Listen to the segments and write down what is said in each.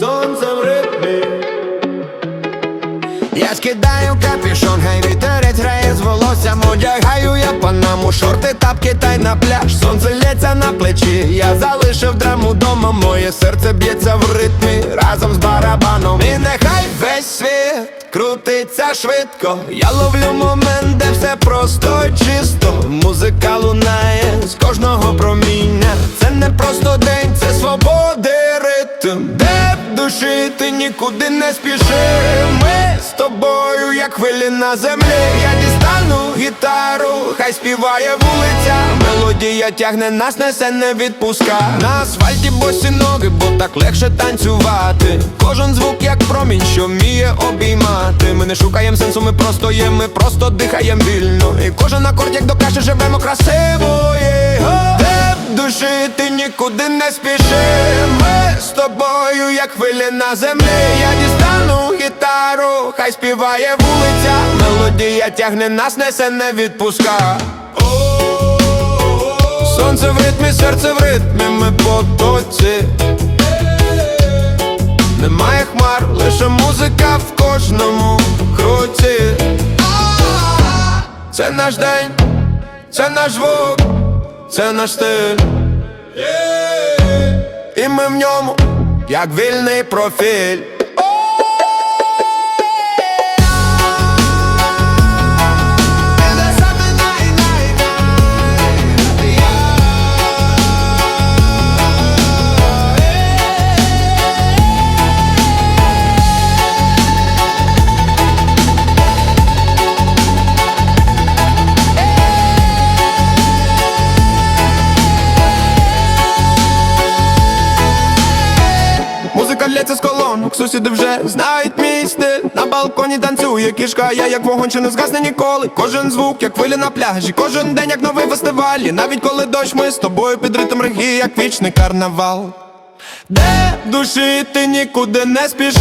сонце в ритмі. Я скидаю капюшон, хай вітерець грає з волоссям. Одягаю я панаму, шорти, тапки та й на пляж. Сонце лється на плечі, я залишив драму дома. Моє серце б'ється в ритмі разом з барабаном. І нехай весь світ крутиться швидко. Я ловлю момент, де все просто чисто. Музика лунає з кожного проміння. Це не просто день, це свободи ритм. Де в душі ти нікуди не спіши. Ми з тобою, як хвилі на землі. Я дістану гітару, хай співає вулиця. Мелодія тягне нас, несе не відпуска. На асфальті босі ноги, бо так легше танцювати. Кожен звук як промінь, що вміє обіймати. Ми не шукаємо сенсу, ми просто є, ми просто дихаємо вільно. І кожен акорд, як до каші, живемо красиво нікуди не спіши. Ми з тобою, як хвилі на землі. Я дістану гітару, хай співає вулиця. Мелодія тягне нас, несе не відпуска. Сонце в ритмі, серце в ритмі, ми потоці Немає хмар, лише музика в кожному кроці. Це наш день, це наш звук, це наш стиль І ми в ньому, як вільний профіль сусіди вже знають мій стиль. На балконі танцює кішка, я як вогонь, що не згасне ніколи. Кожен звук, як хвиля на пляжі, кожен день, як новий фестиваль. І Навіть коли дощ, ми з тобою під ритм регії, як вічний карнавал. Де душі ти нікуди не спіши.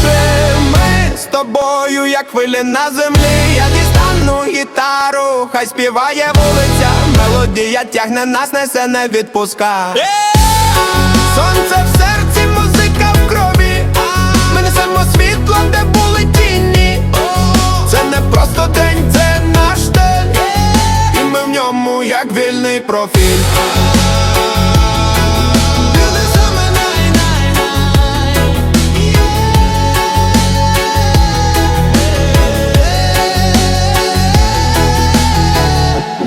Ми з тобою, як хвилі на землі. Я дістану гітару, хай співає вулиця. Мелодія тягне нас, несе не відпуска Сонце в профіль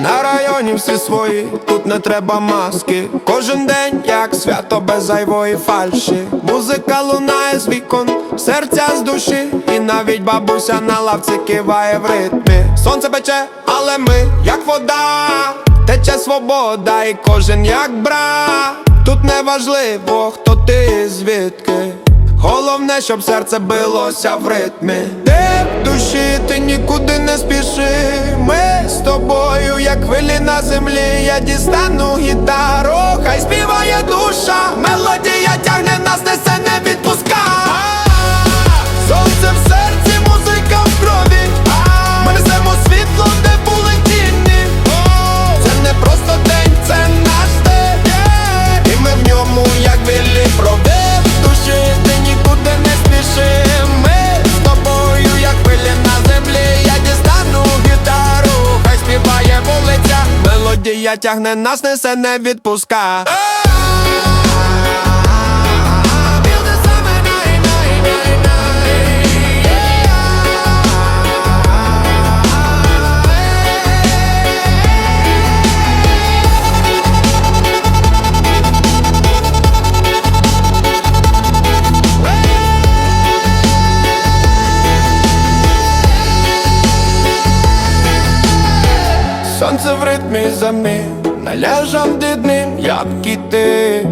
На районі всі свої, тут не треба маски. Кожен день, як свято без зайвої фальші. Музика лунає з вікон, серця з душі, і навіть бабуся на лавці киває в ритмі. Сонце пече, але ми, як вода, тече свобода, і кожен як брат. Тут не важливо, хто ти і звідки. Головне, щоб серце билося в ритмі. Де в душі ти нікуди не спіши. Ми з тобою, як хвилі на землі. Я дістану гітару, хай співає душа. Мелодія тягне нас, несе Мелодія тягне нас, несе не відпуска. Сонце в ритмі землі, належав дідним, як кіти.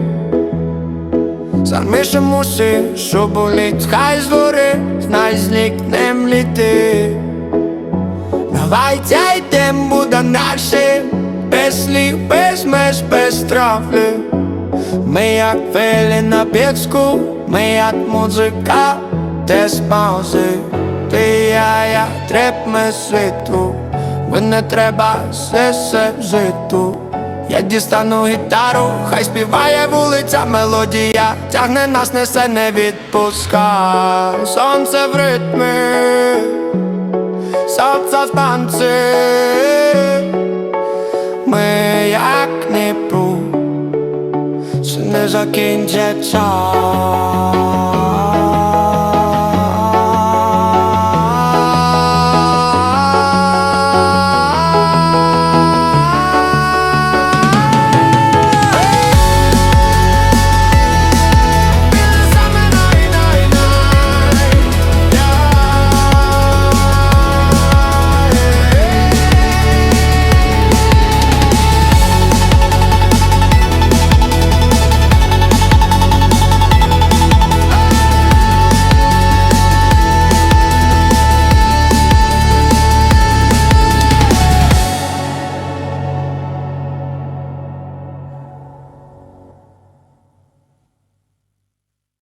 Замишем усі, що болить, хай згори, знай злікнем літи. Давайте йдем, буде наше, без слів, без меж, без травли. Ми як фелі на піску, ми як музика, без паузи. Ти я, я, трепме світу, ви не треба все житу. Я дістану гітару, хай співає вулиця мелодія, тягне нас, несе, не відпуска. Сонце в ритмі, серця з танці Ми як Дніпру, це не закінчиться